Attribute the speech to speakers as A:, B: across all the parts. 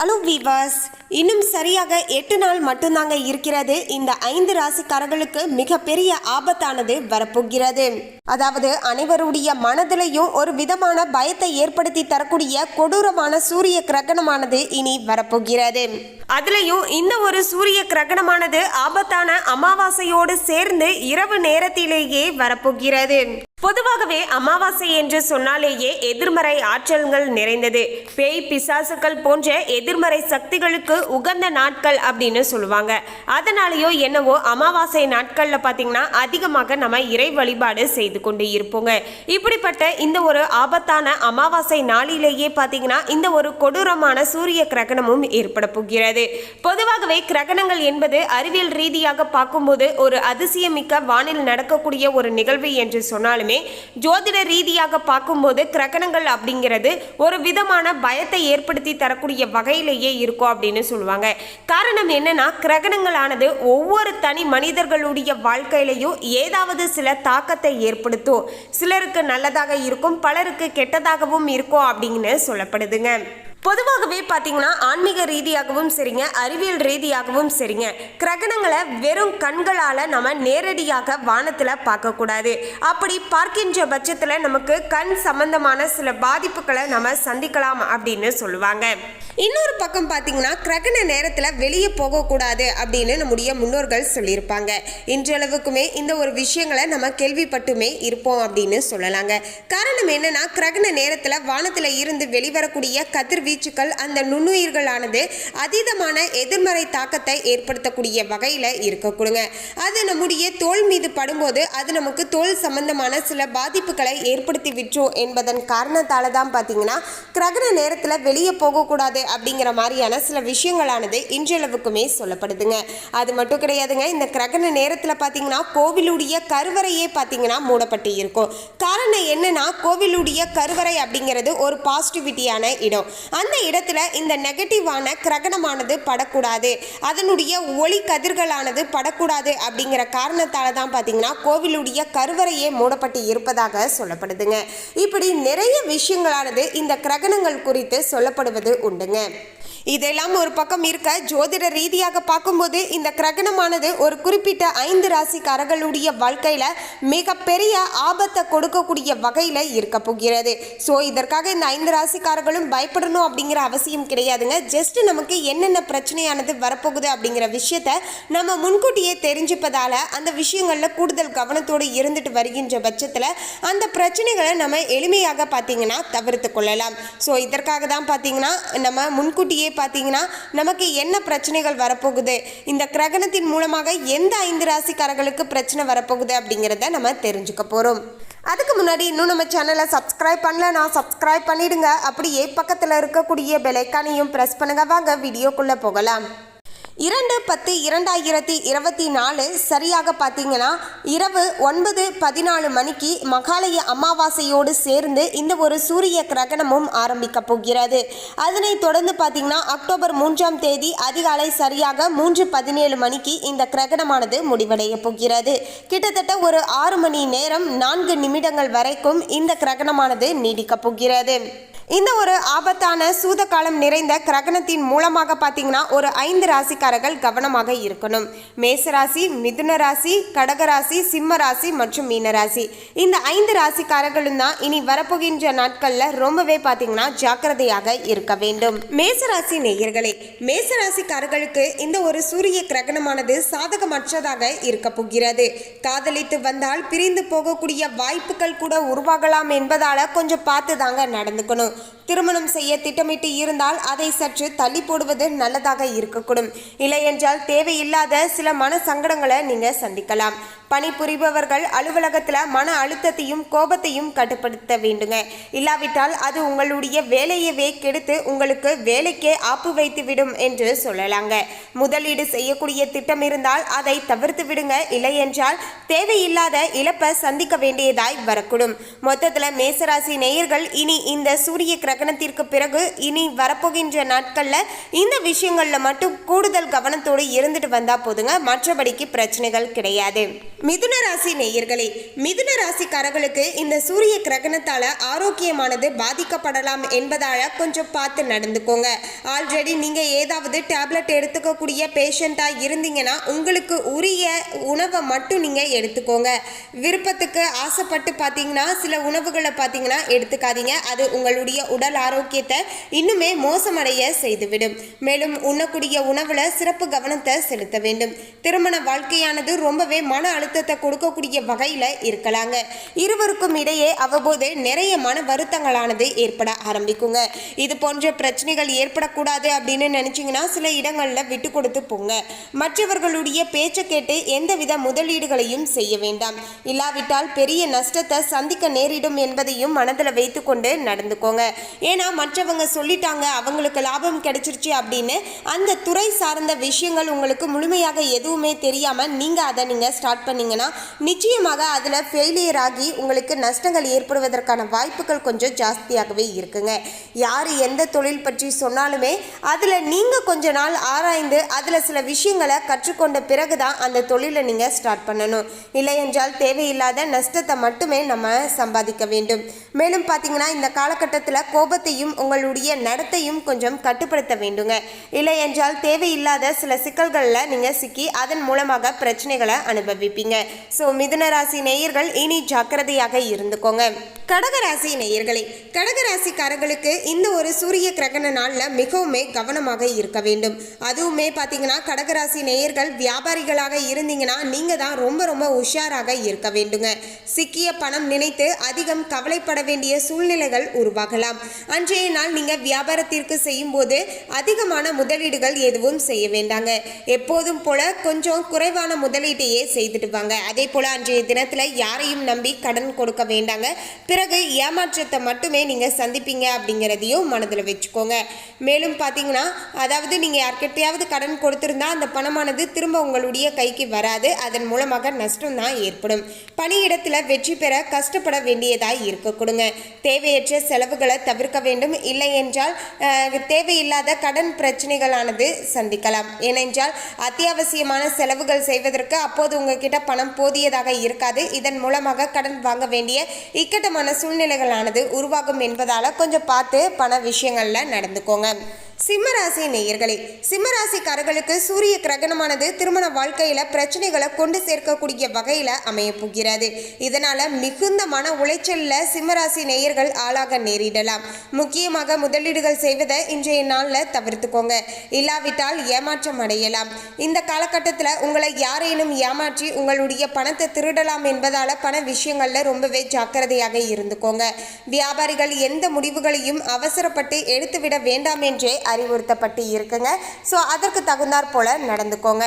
A: Hello viewers இன்னும் சரியாக எட்டு நாள் மட்டும்தாங்க இருக்கிறது. இந்த ஐந்து ராசிக்காரர்களுக்கு மிகப்பெரிய ஆபத்தானது வரப்போகிறது. அதாவது அனைவருடைய மனதிலையும் ஒரு விதமான பயத்தை ஏற்படுத்தி தரக்கூடிய கொடூரமான சூரிய கிரகணமானது இனி வரப்போகிறது. அதுலேயும் இந்த ஒரு சூரிய கிரகணமானது ஆபத்தான அமாவாசையோடு சேர்ந்து இரவு நேரத்திலேயே வரப்போகிறது. பொதுவாகவே அமாவாசை என்று சொன்னாலேயே எதிர்மறை ஆற்றல்கள் நிறைந்தது. பேய் பிசாசுகள் போன்ற எதிர்மறை சக்திகளுக்கு உகந்த நாட்கள் அப்படின்னு சொல்லுவாங்க. அதனாலேயோ என்னவோ அமாவாசை நாட்களில் பார்த்தீங்கன்னா அதிகமாக நம்ம இறை வழிபாடு செய்து கொண்டு இருப்போங்க. இப்படிப்பட்ட இந்த ஒரு ஆபத்தான அமாவாசை நாளிலேயே பார்த்தீங்கன்னா இந்த ஒரு கொடூரமான சூரிய கிரகணமும் ஏற்பட போகிறது. பொதுவாகவே கிரகணங்கள் என்பது அறிவியல் ரீதியாக பார்க்கும்போது ஒரு அதிசயமிக்க வானில் நடக்கக்கூடிய ஒரு நிகழ்வு என்று சொன்னாலும் ஜோதிட ரீதியாக பார்க்கும்போது கிரகணங்கள் அப்படிங்கிறது ஒரு விதமான பயத்தை ஏற்படுத்தி தரக்கூடிய வகையிலேயே இருக்கும் அப்படின்னு சொல்லுவாங்க. காரணம் என்னன்னா கிரகணங்களானது ஒவ்வொரு தனி மனிதர்களுடைய வாழ்க்கையிலையும் ஏதாவது சில தாக்கத்தை ஏற்படுத்தும். சிலருக்கு நல்லதாக இருக்கும் பலருக்கு கெட்டதாகவும் இருக்கும் அப்படின்னு சொல்லப்படுதுங்க. பொதுவாகவே பார்த்தீங்கன்னா ஆன்மீக ரீதியாகவும் சரிங்க அறிவியல் ரீதியாகவும் சரிங்க. கிரகணங்களை வெறும் கண்களால் நம்ம நேரடியாக வானத்தில் பார்க்கக்கூடாது. அப்படி பார்க்கின்ற பட்சத்தில் நமக்கு கண் சம்பந்தமான சில பாதிப்புகளை நம்ம சந்திக்கலாம் அப்படின்னு சொல்லுவாங்க. இன்னொரு பக்கம் பார்த்தீங்கன்னா கிரகண நேரத்தில் வெளியே போகக்கூடாது அப்படின்னு நம்முடைய முன்னோர்கள் சொல்லியிருப்பாங்க. இன்றளவுக்குமே இந்த ஒரு விஷயங்களை நம்ம கேள்விப்பட்டுமே இருப்போம் அப்படின்னு சொல்லலாங்க. காரணம் என்னன்னா கிரகண நேரத்தில் வானத்தில் இருந்து வெளிவரக்கூடிய வீச்சுக்கள் அந்த நுண்ணுயிர்களானது அதீதமான எதிர்மறை தாக்கத்தை ஏற்படுத்தக்கூடிய வகையில் இருக்கக்கூடுங்க அது நம்முடைய தோல் மீது படும்போது அது நமக்கு தோல் சம்பந்தமான சில பாதிப்புகளை ஏற்படுத்தி விற்றோம் என்பதன் காரணத்தால் தான் பார்த்தீங்கன்னா கிரகண நேரத்தில் வெளியே போகக்கூடாது அப்படிங்கிற மாதிரியான சில விஷயங்களானது இன்றளவுக்குமே சொல்லப்படுதுங்க. அது மட்டும் கிடையாதுங்க இந்த கிரகண நேரத்தில் பார்த்தீங்கன்னா கோவிலுடைய கருவறையே பார்த்தீங்கன்னா மூடப்பட்டு இருக்கும். காரணம் என்னன்னா கோவிலுடைய கருவறை அப்படிங்கிறது ஒரு பாசிட்டிவிட்டியான இடம். அந்த இடத்துல இந்த நெகட்டிவான கிரகணமானது படக்கூடாது. அதனுடைய ஒளி கதிர்களானது படக்கூடாது அப்படிங்கிற காரணத்தால தான் பார்த்தீங்கன்னா கோவிலுடைய கருவறையே மூடப்பட்டு இருப்பதாக சொல்லப்படுதுங்க. இப்படி நிறைய விஷயங்களானது இந்த கிரகணங்கள் குறித்து சொல்லப்படுவது உண்டுங்க. இதெல்லாம் ஒரு பக்கம் இருக்க ஜோதிட ரீதியாக பார்க்கும்போது இந்த கிரகணமானது ஒரு குறிப்பிட்ட ஐந்து ராசிக்காரர்களுடைய வாழ்க்கையில மிகப்பெரிய ஆபத்தை கொடுக்கக்கூடிய வகையில இருக்க போகிறது. ஸோ இதற்காக இந்த ஐந்து ராசிக்காரர்களும் பயப்படணும் அப்படிங்கிற அவசியம் கிடையாதுங்க. ஜஸ்ட் நமக்கு என்னென்ன பிரச்சனையானது வரப்போகுது அப்படிங்கிற விஷயத்த நம்ம முன்கூட்டியே தெரிஞ்சுப்பதால அந்த விஷயங்களில் கூடுதல் கவனத்தோடு இருந்துட்டு வருகின்ற பட்சத்தில் அந்த பிரச்சனைகளை நம்ம எளிமையாக பார்த்தீங்கன்னா தவிர்த்து கொள்ளலாம். ஸோ இதற்காக தான் பார்த்தீங்கன்னா நம்ம முன்கூட்டியே பார்த்தீங்கன்னா நமக்கு என்ன பிரச்சனைகள் வரப்போகுது? இந்த கிரகணத்தின் மூலமாக எந்த ஐந்து ராசிக்காரர்களுக்கு பிரச்சனை வரப்போகுது அப்படிங்கிறத நம்ம தெரிஞ்சுக்க போகிறோம் அதுக்கு முன்னாடி இன்னும் நம்ம சேனலை சப்ஸ்கிரைப் பண்ணலன்னா சப்ஸ்கிரைப் பண்ணிடுங்க. அப்படியே பக்கத்தில் இருக்கக்கூடிய பெலைக்கானையும் ப்ரெஸ் பண்ணுங்க. வாங்க வீடியோக்குள்ளே போகலாம். இரண்டு பத்து இரண்டாயிரத்தி இருபத்தி நாலு சரியாக பார்த்தீங்கன்னா இரவு ஒன்பது பதினாலு மணிக்கு மகாலய அமாவாசையோடு சேர்ந்து இந்த ஒரு சூரிய கிரகணமும் ஆரம்பிக்க போகிறது. அதனைத் தொடர்ந்து பார்த்தீங்கன்னா அக்டோபர் மூன்றாம் தேதி அதிகாலை சரியாக மூன்று பதினேழு மணிக்கு இந்த கிரகணமானது முடிவடைய போகிறது. கிட்டத்தட்ட ஒரு ஆறு மணி நேரம் நான்கு நிமிடங்கள் வரைக்கும் இந்த கிரகணமானது நீடிக்கப் போகிறது. இந்த ஒரு ஆபத்தான சூத காலம் நிறைந்த கிரகணத்தின் மூலமாக பார்த்தீங்கன்னா ஒரு ஐந்து ராசிக்காரர்கள் கவனமாக இருக்கணும். மேசராசி மிதுன ராசி கடகராசி சிம்ம ராசி மற்றும் மீனராசி. இந்த ஐந்து ராசிக்காரர்களும் தான் இனி வரப்போகின்ற நாட்களில் ரொம்பவே பார்த்தீங்கன்னா ஜாக்கிரதையாக இருக்க வேண்டும். மேசராசி நேயர்களே மேசராசிக்காரர்களுக்கு இந்த ஒரு சூரிய கிரகணமானது சாதகமற்றதாக இருக்க போகிறது. காதலித்து வந்தால் பிரிந்து போகக்கூடிய வாய்ப்புகள் கூட உருவாகலாம் என்பதால கொஞ்சம் பார்த்து தாங்க நடந்துக்கணும். திருமணம் செய்ய திட்டமிட்டு இருந்தால் அதை சற்று தள்ளி போடுவது நல்லதாக இருக்கக்கூடும். இல்லையென்றால் தேவையில்லாத சில மன சங்கடங்களை நீங்க சந்திக்கலாம். பணிபுரிபவர்கள் அலுவலகத்தில் மன அழுத்தத்தையும் கோபத்தையும் கட்டுப்படுத்த வேண்டுங்க. இல்லாவிட்டால் அது உங்களுடைய வேலையவே கெடுத்து உங்களுக்கு வேலைக்கே ஆப்பு வைத்து விடும் என்று சொல்லலாங்க. முதலீடு செய்யக்கூடிய திட்டம் இருந்தால் அதை தவிர்த்து விடுங்க. இல்லையென்றால் தேவையில்லாத இழப்பை சந்திக்க வேண்டியதாய் வரக்கூடும். மொத்தத்தில் மேசராசி நேயர்கள் இனி இந்த சூரிய கிரகணத்திற்கு பிறகு இனி வரப்போகின்ற நாட்களில் இந்த விஷயங்களில் மட்டும் கூடுதல் கவனத்தோடு இருந்துட்டு வந்தால் போதுங்க. மற்றபடிக்கு பிரச்சனைகள் கிடையாது. மிதுன ராசி நேயர்களே மிதுன ராசிக்காரர்களுக்கு இந்த சூரிய கிரகணத்தால ஆரோக்கியமானது பாதிக்கப்படலாம் என்பதால கொஞ்சம் பார்த்து நடந்துக்கோங்க. ஆல்ரெடி நீங்க ஏதாவது டேப்லெட் எடுத்துக்கக்கூடிய பேஷண்டா இருந்தீங்கன்னா உங்களுக்கு உரிய உணவை மட்டும் நீங்க எடுத்துக்கோங்க. விருப்பத்துக்கு ஆசைப்பட்டு பார்த்தீங்கன்னா சில உணவுகளை பார்த்தீங்கன்னா எடுத்துக்காதீங்க. அது உங்களுடைய உடல் ஆரோக்கியத்தை இன்னுமே மோசமடைய செய்துவிடும். மேலும் உண்ணக்கூடிய உணவுல சிறப்பு கவனத்தை செலுத்த வேண்டும். திருமண வாழ்க்கையானது ரொம்பவே மன அழுத்தத்தை கொடுக்கக்கூடிய வகையில் இருக்கலாங்க. இருவருக்கும் இடையே அவ்வப்போது நிறைய மன வருத்தங்களானது ஏற்பட ஆரம்பிக்குங்க. இது போன்ற பிரச்சனைகள் ஏற்படக்கூடாது அப்படின்னு நினச்சிங்கன்னா சில இடங்களில் விட்டு கொடுத்து போங்க. மற்றவர்களுடைய பேச்சை கேட்டு எந்தவித முதலீடுகளையும் செய்ய வேண்டாம். இல்லாவிட்டால் பெரிய நஷ்டத்தை சந்திக்க நேரிடும் என்பதையும் மனதில் வைத்துக்கொண்டு நடந்துக்கோங்க. ஏன்னா மற்றவங்க சொல்லிட்டாங்க அவங்களுக்கு லாபம் கிடைச்சிருச்சு அப்படின்னு அந்த துறை சார்ந்த விஷயங்கள் உங்களுக்கு முழுமையாக எதுவுமே தெரியாமல் நீங்கள் அதை நீங்கள் ஸ்டார்ட் பண்ணி பண்ணீங்கன்னா நிச்சயமாக அதில் ஃபெயிலியர் ஆகி உங்களுக்கு நஷ்டங்கள் ஏற்படுவதற்கான வாய்ப்புகள் கொஞ்சம் ஜாஸ்தியாகவே இருக்குங்க. யார் எந்த தொழில் பற்றி சொன்னாலுமே அதில் நீங்கள் கொஞ்ச நாள் ஆராய்ந்து அதில் சில விஷயங்களை கற்றுக்கொண்ட பிறகு தான் அந்த தொழிலை நீங்கள் ஸ்டார்ட் பண்ணணும். இல்லை என்றால் தேவையில்லாத நஷ்டத்தை மட்டுமே நம்ம சம்பாதிக்க வேண்டும். மேலும் பார்த்தீங்கன்னா இந்த காலகட்டத்தில் கோபத்தையும் உங்களுடைய நடத்தையும் கொஞ்சம் கட்டுப்படுத்த வேண்டுங்க. இல்லை என்றால் தேவையில்லாத சில சிக்கல்களில் நீங்கள் சிக்கி அதன் மூலமாக பிரச்சனைகளை அனுபவிப்பீங்க. ஸோ மிதுன ராசி நேயர்கள் இனி ஜாக்கிரதையாக இருந்துக்கோங்க. கடகராசி நேயர்களே கடகராசிக்காரர்களுக்கு இந்த ஒரு சூரிய கிரகண நாளில் மிகவுமே கவனமாக இருக்க வேண்டும். அதுவுமே பார்த்தீங்கன்னா கடகராசி நேயர்கள் வியாபாரிகளாக இருந்தீங்கன்னா நீங்கள் தான் ரொம்ப ரொம்ப உஷாராக இருக்க வேண்டுங்க. சிக்கிய பணம் நினைத்து அதிகம் கவலைப்பட வேண்டிய சூழ்நிலைகள் உருவாகலாம். அன்றைய நாள் நீங்கள் வியாபாரத்திற்கு செய்யும்போது அதிகமான முதலீடுகள் எதுவும் செய்ய வேண்டாங்க. எப்போதும் போல கொஞ்சம் குறைவான முதலீட்டையே செய்துட்டு வாங்க. அதே போல் அன்றைய தினத்தில் யாரையும் நம்பி கடன் கொடுக்க வேண்டாங்க. பிறகு ஏமாற்றத்தை மட்டுமே நீங்கள் சந்திப்பீங்க அப்படிங்கிறதையும் மனதில் வச்சுக்கோங்க. மேலும் பார்த்தீங்கன்னா அதாவது நீங்கள் யார்கிட்டையாவது கடன் கொடுத்துருந்தா அந்த பணமானது திரும்ப உங்களுடைய கைக்கு வராது. அதன் மூலமாக நஷ்டம் தான் ஏற்படும். பணியிடத்தில் வெற்றி பெற கஷ்டப்பட வேண்டியதாக இருக்க கொடுங்க. தேவையற்ற செலவுகளை தவிர்க்க வேண்டும். இல்லை என்றால் தேவையில்லாத கடன் பிரச்சனைகளானது சந்திக்கலாம். ஏனென்றால் அத்தியாவசியமான செலவுகள் செய்வதற்கு அப்போது உங்ககிட்ட பணம் போதியதாக இருக்காது. இதன் மூலமாக கடன் வாங்க வேண்டிய இக்கட்டமான சூழ்நிலைகளானது உருவாகும் என்பதால் கொஞ்சம் பார்த்து பண விஷயங்களில் நடந்துக்கோங்க. சிம்மராசி நேயர்களே சிம்மராசிக்காரர்களுக்கு சூரிய கிரகணமானது திருமண வாழ்க்கையில பிரச்சனைகளை கொண்டு சேர்க்கக்கூடிய வகையில அமைய போகிறது. இதனால மிகுந்த மன உளைச்சல்ல சிம்மராசி நேயர்கள் ஆளாக நேரிடலாம். முக்கியமாக முதலீடுகள் செய்வதை இன்றைய நாளில் தவிர்த்துக்கோங்க. இல்லாவிட்டால் ஏமாற்றம் அடையலாம். இந்த காலகட்டத்தில் உங்களை யாரேனும் ஏமாற்றி உங்களுடைய பணத்தை திருடலாம் என்பதால பண விஷயங்கள்ல ரொம்பவே ஜாக்கிரதையாக இருந்துக்கோங்க. வியாபாரிகள் எந்த முடிவுகளையும் அவசரப்பட்டு எடுத்துவிட வேண்டாம் என்றே அறிவுறுத்தப்பட்டு இருக்குங்க. ஸோ அதற்கு தகுந்தாற் போல நடந்துக்கோங்க.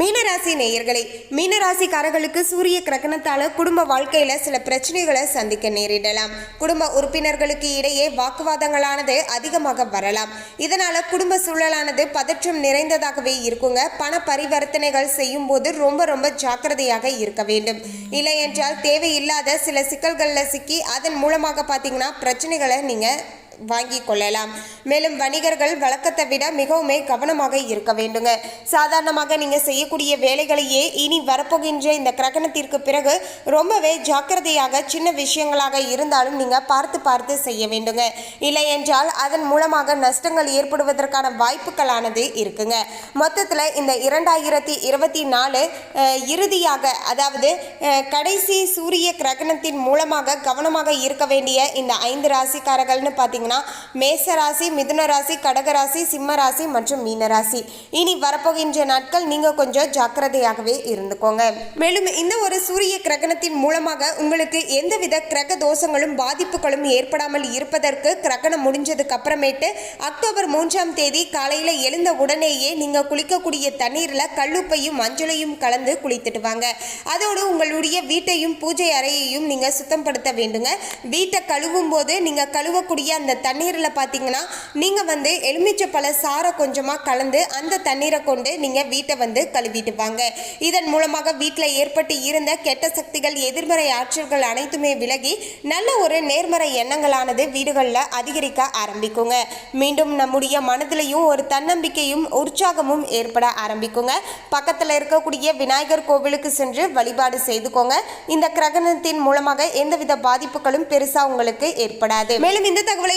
A: மீனராசி நேயர்களே மீனராசிக்காரர்களுக்கு சூரிய கிரகணத்தால் குடும்ப வாழ்க்கையில் சில பிரச்சனைகளை சந்திக்க நேரிடலாம். குடும்ப உறுப்பினர்களுக்கு இடையே வாக்குவாதங்களானது அதிகமாக வரலாம். இதனால் குடும்ப சூழலானது பதற்றம் நிறைந்ததாகவே இருக்குங்க. பண பரிவர்த்தனைகள் செய்யும் போது ரொம்ப ரொம்ப ஜாக்கிரதையாக இருக்க வேண்டும். இல்லை என்றால் தேவையில்லாத சில சிக்கல்களில் சிக்கி அதன் மூலமாக பார்த்தீங்கன்னா பிரச்சனைகளை நீங்கள் வாங்கி கொள்ளலாம். மேலும் வணிகர்கள் வழக்கத்தை விட மிகவுமே கவனமாக இருக்க வேண்டுங்க. சாதாரணமாக நீங்கள் செய்யக்கூடிய வேலைகளையே இனி வரப்போகின்ற இந்த கிரகணத்திற்கு பிறகு ரொம்பவே ஜாக்கிரதையாக சின்ன விஷயங்களாக இருந்தாலும் நீங்கள் பார்த்து பார்த்து செய்ய வேண்டுங்க. இல்லை என்றால் அதன் மூலமாக நஷ்டங்கள் ஏற்படுவதற்கான வாய்ப்புகளானது இருக்குங்க. மொத்தத்தில் இந்த இரண்டாயிரத்தி இருபத்தி நாலு இறுதியாக அதாவது கடைசி சூரிய கிரகணத்தின் மூலமாக கவனமாக இருக்க வேண்டிய இந்த ஐந்து ராசிக்காரர்கள்னு பார்த்தீங்கன்னா மேச ராசி மிதுன ராசி கடக ராசி மற்றும் மீனராசி. இனி வரப்போகின்ற நாட்கள் நீங்க கொஞ்சம் ஜாக்கிரதையாகவே இருந்துக்கோங்க. மேலும் இந்த ஒரு சூரிய கிரகணத்தின் மூலமாக உங்களுக்கு எந்தவித கிரக தோஷங்களும் பாதிப்புகளும் ஏற்படாமல் இருப்பதற்கு கிரகணம் முடிஞ்சதுக்கு அப்புறமேட்டு அக்டோபர் மூன்றாம் தேதி காலையில எழுந்த உடனேயே நீங்க குளிக்கக்கூடிய தண்ணீர்ல கல்லுப்பையும் மஞ்சளையும் கலந்து குளித்துட்டு வாங்க. அதோடு உங்களுடைய வீட்டையும் பூஜை அறையையும் நீங்க சுத்தப்படுத்த வேண்டுங்க. வீட்டை கழுவும் போது நீங்க கழுவக்கூடிய அந்த அந்த தண்ணீரில் பார்த்தீங்கன்னா நீங்கள் வந்து எலுமிச்சை பழ கொஞ்சமாக கலந்து அந்த தண்ணீரை கொண்டு நீங்கள் வீட்டை வந்து கழுவிட்டு வாங்க. இதன் மூலமாக வீட்டில் ஏற்பட்டு இருந்த கெட்ட சக்திகள் எதிர்மறை ஆற்றல்கள் அனைத்துமே விலகி நல்ல ஒரு நேர்மறை எண்ணங்களானது வீடுகளில் அதிகரிக்க ஆரம்பிக்குங்க. மீண்டும் நம்முடைய மனதிலையும் ஒரு தன்னம்பிக்கையும் உற்சாகமும் ஏற்பட ஆரம்பிக்குங்க. பக்கத்தில் இருக்கக்கூடிய விநாயகர் கோவிலுக்கு சென்று வழிபாடு செய்துக்கோங்க. இந்த கிரகணத்தின் மூலமாக எந்தவித பாதிப்புகளும் பெருசாக உங்களுக்கு ஏற்படாது. மேலும் இந்த தகவலை